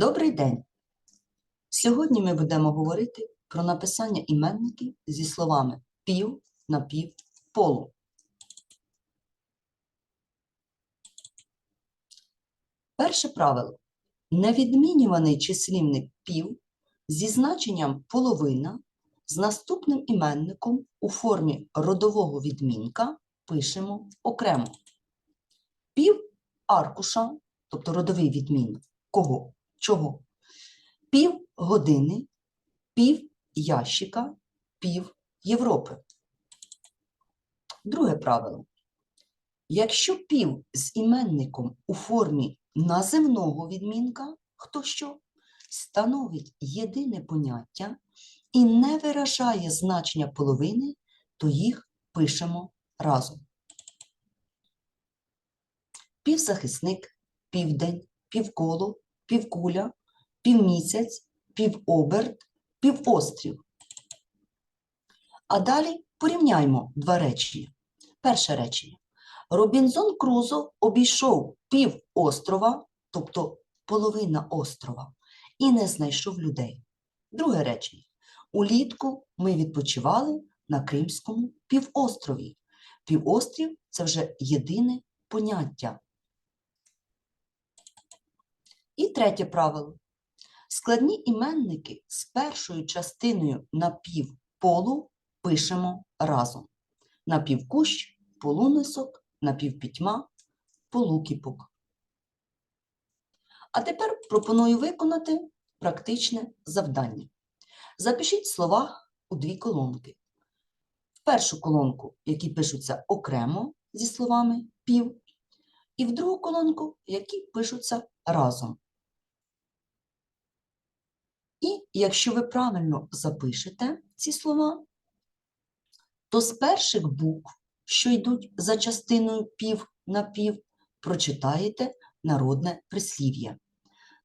Добрий день! Сьогодні ми будемо говорити про написання іменників зі словами пів, напів, полу. Перше правило. Невідмінюваний числівник пів зі значенням половина з наступним іменником у формі родового відмінка пишемо окремо. Пів аркуша, тобто родовий відмінок. Кого? Чого? Пів години, пів ящика, пів Європи. Друге правило. Якщо пів з іменником у формі наземного відмінка, хто що, становить єдине поняття і не виражає значення половини, то їх пишемо разом. Півзахисник, південь, півколо, півкуля, півмісяць, півоберт, півострів. А далі порівняймо два речення. Перше речення. Робінзон Крузо обійшов пів острова, тобто половина острова, і не знайшов людей. Друге речення. Улітку ми відпочивали на Кримському півострові. Півострів це вже єдине поняття. І третє правило. Складні іменники з першою частиною напівполу пишемо разом. Напівкущ, полунисок, напівпітьма, полукіпок. А тепер пропоную виконати практичне завдання. Запишіть слова у дві колонки. В першу колонку, які пишуться окремо зі словами пів, і в другу колонку, які пишуться разом. І якщо ви правильно запишете ці слова, то з перших букв, що йдуть за частиною пів на пів, прочитаєте народне прислів'я.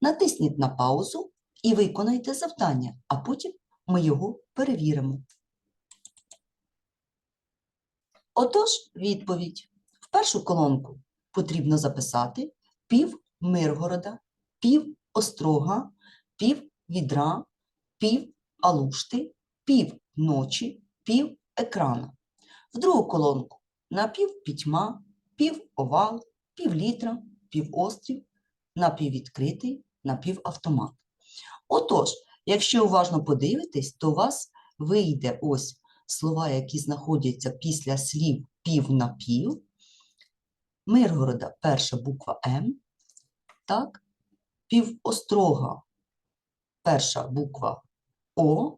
Натисніть на паузу і виконайте завдання, а потім ми його перевіримо. Отож, відповідь. В першу колонку потрібно записати пів Миргорода, пів Острога, пів відра, пів алушти, пів ночі, пів екрана. В другу колонку на пів пітьма, пів овал, пів літра, пів острів, напіввідкритий, напівавтомат. Отож, якщо уважно подивитесь, то у вас вийде ось слова, які знаходяться після слів пів на пів. Миргорода перша буква М, так, півострога перша буква О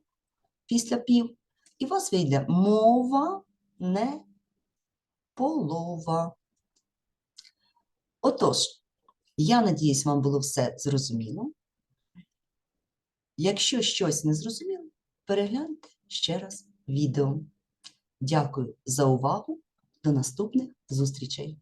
після пів, і у вас вийде мова не полова. Отож, я надіюсь, вам було все зрозуміло. Якщо щось не зрозуміло, перегляньте ще раз відео. Дякую за увагу. До наступних зустрічей!